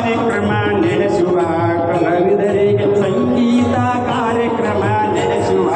कार्यक्रम शुभा कलविदरे संगीता कार्यक्रम शुभ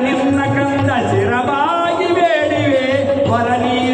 ನಿನ್ನ ಕಂದ ಶಿರಬಾಗಿ ಬೇಡಿವೆ. ಹೊರಲಿ